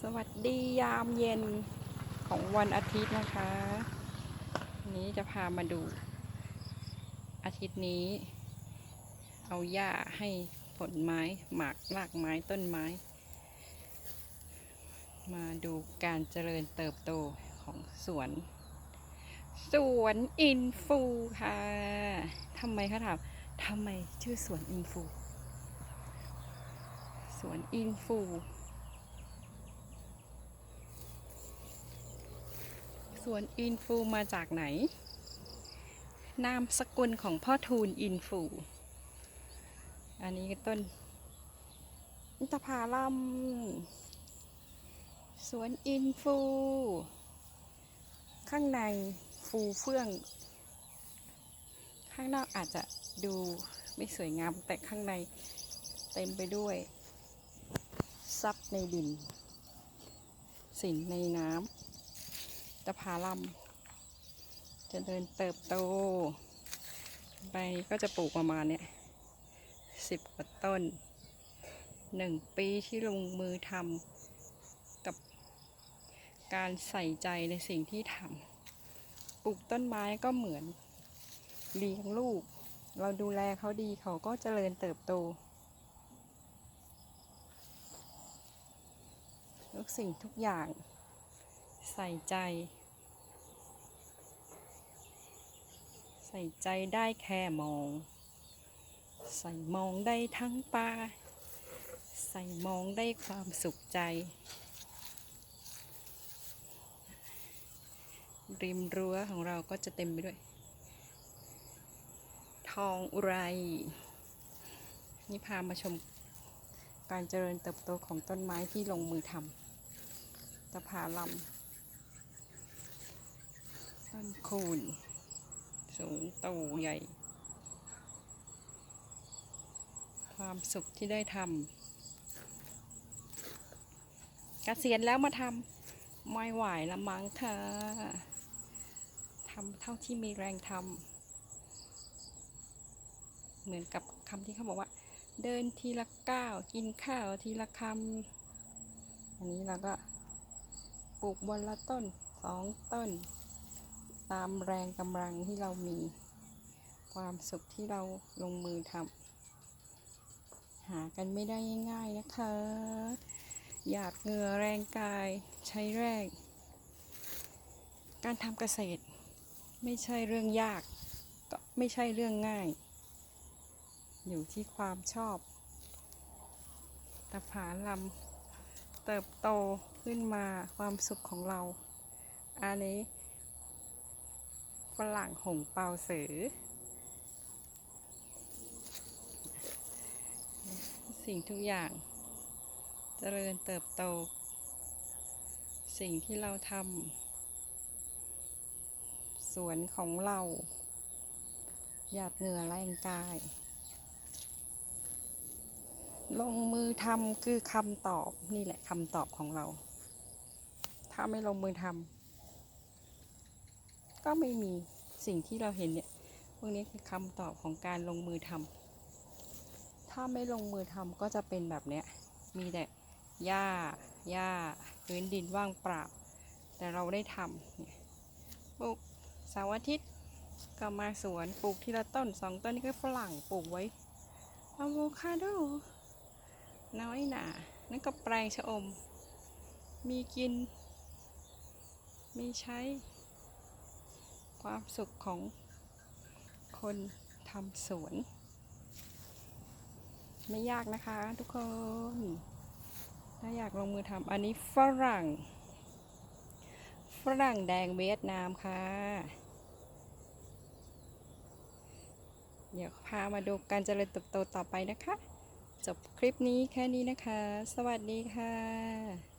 สวัสดียามเย็นของวันอาทิตย์นะคะวันนี้จะพามาดู อาทิตย์นี้ เอาหญ้าให้ผลไม้หมากรากไม้ต้นไม้ มาดูการเจริญเติบโตของสวน สวนอินฟูค่ะทำไมคะถามทำไมชื่อสวนอินฟู สวนอินฟู สวนอินฟูมาจากไหน นามสกุลของพ่อทูลอินฟู อันนี้ต้นอินทผาลัมสวนอินฟู ข้างในฟูเฟื่อง ข้างนอกอาจจะดูไม่สวยงาม แต่ข้างในเต็มไปด้วยทรัพย์ในดิน สินในน้ำ ตะพาลัมจะเดินเติบโตไปก็จะปลูกประมาณเนี้ยสิบกว่าต้นหนึ่งปีที่ลงมือทำกับการใส่ใจในสิ่งที่ทำปลูกต้นไม้ก็เหมือนเลี้ยงลูก เราดูแลเขาดีเขาก็เจริญเติบโต ทุกสิ่งทุกอย่าง ใส่ใจ ใส่ใจได้แค่มอง ใส่มองได้ทั้งตาใส่มองได้ความสุขใจ ริมรั้วของเราก็จะเต็มไปด้วย ทองอุไร นี่พามาชมการเจริญเติบโตของต้นไม้ที่ลงมือทำตะพาลำ ต้นคูนสูงโตใหญ่ ความสุขที่ได้ทำเกษียณแล้วมาทำไม่ไหวละมั้งค่ะทำเท่าที่มีแรงทำเหมือนกับคำที่เขาบอกว่า เดินทีละก้าวกินข้าวทีละคำอันนี้เราก็ปลูกวันละต้นสองต้น ตามแรงกำลังที่เรามี ความสุขที่เราลงมือทำหากันไม่ได้ง่ายๆนะคะ อยากเหงื่อแรงกายใช้แรงการทำเกษตร ไม่ใช่เรื่องยากก็ไม่ใช่เรื่องง่าย อยู่ที่ความชอบตะผาลำเติบโตขึ้นมาความสุขของเรา อันนี้ ฝรั่งหงเปาเสือ สิ่งทุกอย่างจเจริญเติบโต สิ่งที่เราทำสวนของเรา หยาดเหงื่อแรงกาย ลงมือทำคือคำตอบนี่แหละคำตอบของเรา ถ้าไม่ลงมือทำ ก็ไม่มีสิ่งที่เราเห็นเนี่ยพวกนี้คือคำตอบของการลงมือทำถ้าไม่ลงมือทำก็จะเป็นแบบเนี้ยมีแต่หญ้าหญ้าพื้นดินว่างเปล่าแต่เราได้ทำเนี่ยปลูกเสาร์อาทิตย์ก็มาสวนปลูกทีละต้นสองต้นนี่ก็ฝรั่งปลูกไว้อะโวคาโดน้อยหนานั่นก็แปลงชะอม มีกิน มีใช้ ความสุขของคนทำสวน ไม่ยากนะคะทุกคน ถ้าอยากลงมือทำอันนี้ฝรั่ง ฝรั่งแดงเวียดนามค่ะ เดี๋ยวพามาดูการเจริญเติบโตต่อไปนะคะ จบคลิปนี้แค่นี้นะคะ สวัสดีค่ะ